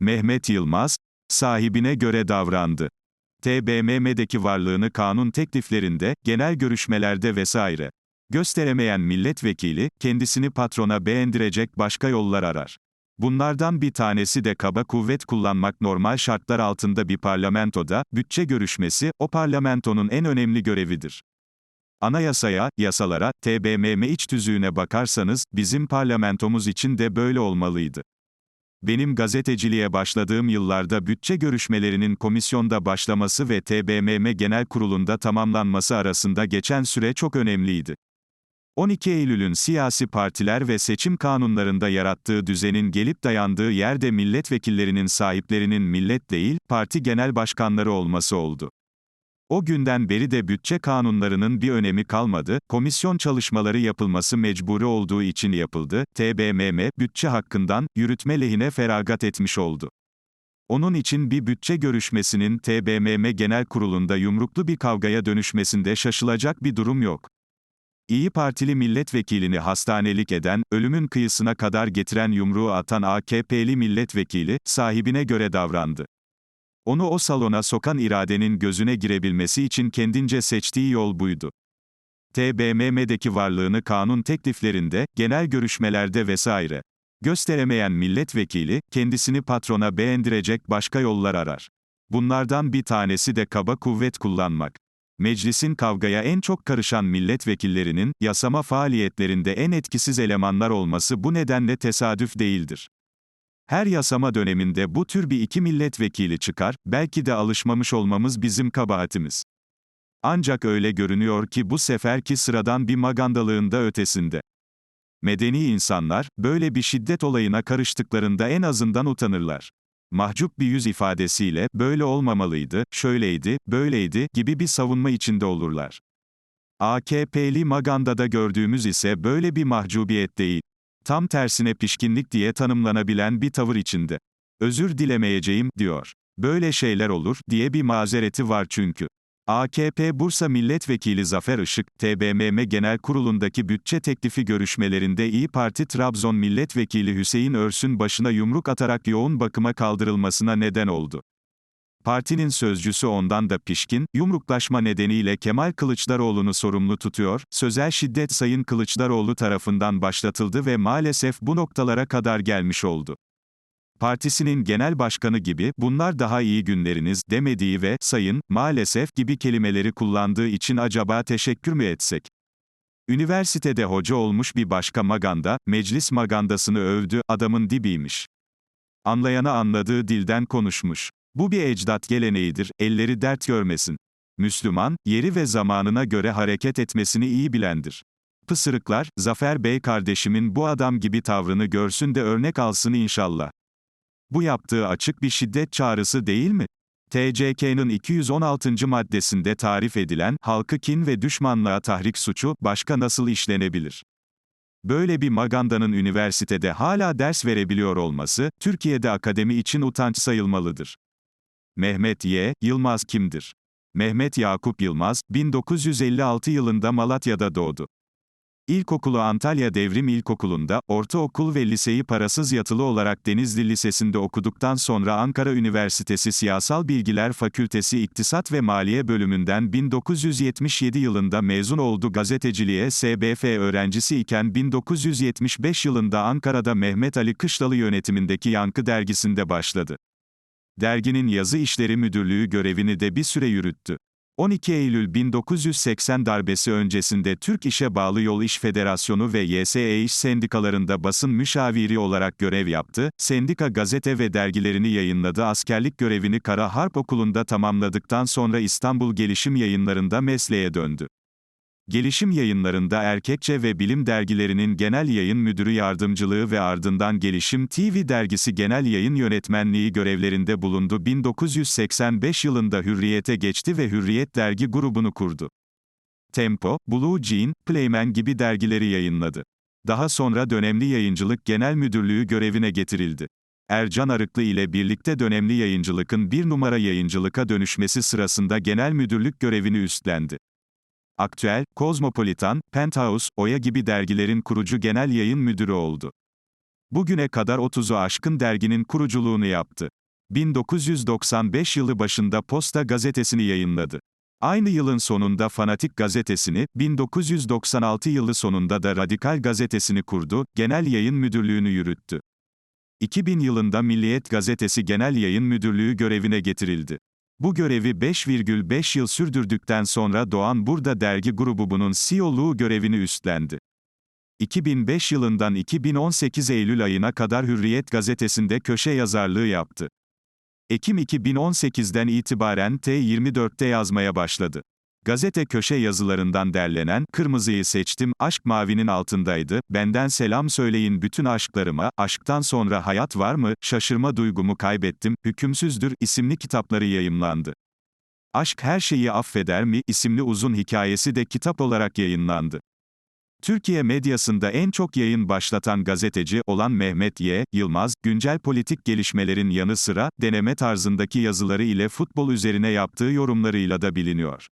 Mehmet Yılmaz, sahibine göre davrandı. TBMM'deki varlığını kanun tekliflerinde, genel görüşmelerde vesaire gösteremeyen milletvekili, kendisini patrona beğendirecek başka yollar arar. Bunlardan bir tanesi de kaba kuvvet kullanmak normal şartlar altında bir parlamentoda, bütçe görüşmesi, o parlamentonun en önemli görevidir. Anayasaya, yasalara, TBMM iç tüzüğüne bakarsanız, bizim parlamentomuz için de böyle olmalıydı. Benim gazeteciliğe başladığım yıllarda bütçe görüşmelerinin komisyonda başlaması ve TBMM Genel Kurulu'nda tamamlanması arasında geçen süre çok önemliydi. 12 Eylül'ün siyasi partiler ve seçim kanunlarında yarattığı düzenin gelip dayandığı yerde milletvekillerinin sahiplerinin millet değil, parti genel başkanları olması oldu. O günden beri de bütçe kanunlarının bir önemi kalmadı, komisyon çalışmaları yapılması mecburi olduğu için yapıldı, TBMM, bütçe hakkından, yürütme lehine feragat etmiş oldu. Onun için bir bütçe görüşmesinin TBMM Genel Kurulu'nda yumruklu bir kavgaya dönüşmesinde şaşılacak bir durum yok. İyi Partili milletvekilini hastanelik eden, ölümün kıyısına kadar getiren yumruğu atan AKP'li milletvekili, sahibine göre davrandı. Onu o salona sokan iradenin gözüne girebilmesi için kendince seçtiği yol buydu. TBMM'deki varlığını kanun tekliflerinde, genel görüşmelerde vesaire gösteremeyen milletvekili, kendisini patrona beğendirecek başka yollar arar. Bunlardan bir tanesi de kaba kuvvet kullanmak. Meclisin kavgaya en çok karışan milletvekillerinin, yasama faaliyetlerinde en etkisiz elemanlar olması bu nedenle tesadüf değildir. Her yasama döneminde bu tür bir iki milletvekili çıkar, belki de alışmamış olmamız bizim kabahatimiz. Ancak öyle görünüyor ki bu seferki sıradan bir magandalığın da ötesinde. Medeni insanlar, böyle bir şiddet olayına karıştıklarında en azından utanırlar. Mahcup bir yüz ifadesiyle, böyle olmamalıydı, şöyleydi, böyleydi, gibi bir savunma içinde olurlar. AKP'li Maganda'da gördüğümüz ise böyle bir mahcubiyet değil. Tam tersine pişkinlik diye tanımlanabilen bir tavır içinde. Özür dilemeyeceğim, diyor. Böyle şeyler olur, diye bir mazereti var çünkü. AKP Bursa Milletvekili Zafer Işık, TBMM Genel Kurulu'ndaki bütçe teklifi görüşmelerinde İyi Parti Trabzon Milletvekili Hüseyin Örsün başına yumruk atarak yoğun bakıma kaldırılmasına neden oldu. Partinin sözcüsü ondan da pişkin, yumruklaşma nedeniyle Kemal Kılıçdaroğlu'nu sorumlu tutuyor, sözel şiddet Sayın Kılıçdaroğlu tarafından başlatıldı ve maalesef bu noktalara kadar gelmiş oldu. Partisinin genel başkanı gibi, bunlar daha iyi günleriniz, demediği ve, sayın, maalesef gibi kelimeleri kullandığı için acaba teşekkür mü etsek? Üniversitede hoca olmuş bir başka maganda, meclis magandasını övdü, adamın dibiymiş. Anlayana anladığı dilden konuşmuş. Bu bir ecdat geleneğidir, elleri dert görmesin. Müslüman, yeri ve zamanına göre hareket etmesini iyi bilendir. Pısırıklar, Zafer Bey kardeşimin bu adam gibi tavrını görsün de örnek alsın inşallah. Bu yaptığı açık bir şiddet çağrısı değil mi? TCK'nın 216. maddesinde tarif edilen, halkı kin ve düşmanlığa tahrik suçu, başka nasıl işlenebilir? Böyle bir magandanın üniversitede hala ders verebiliyor olması, Türkiye'de akademi için utanç sayılmalıdır. Mehmet Y. Yılmaz kimdir? Mehmet Yakup Yılmaz, 1956 yılında Malatya'da doğdu. İlkokulu Antalya Devrim İlkokulu'nda, ortaokul ve liseyi parasız yatılı olarak Denizli Lisesi'nde okuduktan sonra Ankara Üniversitesi Siyasal Bilgiler Fakültesi İktisat ve Maliye bölümünden 1977 yılında mezun oldu gazeteciliğe SBF öğrencisi iken 1975 yılında Ankara'da Mehmet Ali Kışlalı yönetimindeki Yankı dergisinde başladı. Derginin yazı işleri müdürlüğü görevini de bir süre yürüttü. 12 Eylül 1980 darbesi öncesinde Türk İş'e bağlı Yol İş Federasyonu ve YSE İş sendikalarında basın müşaviri olarak görev yaptı, sendika gazete ve dergilerini yayınladı askerlik görevini Kara Harp Okulu'nda tamamladıktan sonra İstanbul Gelişim Yayınları'nda mesleğe döndü. Gelişim Yayınları'nda Erkekçe ve Bilim dergilerinin genel yayın müdürü yardımcılığı ve ardından Gelişim TV dergisi genel yayın yönetmenliği görevlerinde bulundu. 1985 yılında Hürriyet'e geçti ve Hürriyet dergi grubunu kurdu. Tempo, Blue Jean, Playman gibi dergileri yayınladı. Daha sonra dönemli yayıncılık genel müdürlüğü görevine getirildi. Ercan Arıklı ile birlikte dönemli yayıncılıkın bir numara yayıncılıka dönüşmesi sırasında genel müdürlük görevini üstlendi. Aktüel, Kozmopolitan, Penthouse, Oya gibi dergilerin kurucu genel yayın müdürü oldu. Bugüne kadar 30'u aşkın derginin kuruculuğunu yaptı. 1995 yılı başında Posta gazetesini yayınladı. Aynı yılın sonunda Fanatik gazetesini, 1996 yılı sonunda da Radikal gazetesini kurdu, genel yayın müdürlüğünü yürüttü. 2000 yılında Milliyet gazetesi genel yayın müdürlüğü görevine getirildi. Bu görevi 5,5 yıl sürdürdükten sonra Doğan Burda dergi grubunun CEO'luğu görevini üstlendi. 2005 yılından 2018 Eylül ayına kadar Hürriyet gazetesinde köşe yazarlığı yaptı. Ekim 2018'den itibaren T24'te yazmaya başladı. Gazete köşe yazılarından derlenen, Kırmızıyı seçtim, Aşk Mavinin altındaydı, Benden selam söyleyin bütün aşklarıma, Aşktan sonra hayat var mı, Şaşırma duygumu kaybettim, Hükümsüzdür isimli kitapları yayımlandı. Aşk her şeyi affeder mi isimli uzun hikayesi de kitap olarak yayınlandı. Türkiye medyasında en çok yayın başlatan gazeteci olan Mehmet Y. Yılmaz, güncel politik gelişmelerin yanı sıra, deneme tarzındaki yazıları ile futbol üzerine yaptığı yorumlarıyla da biliniyor.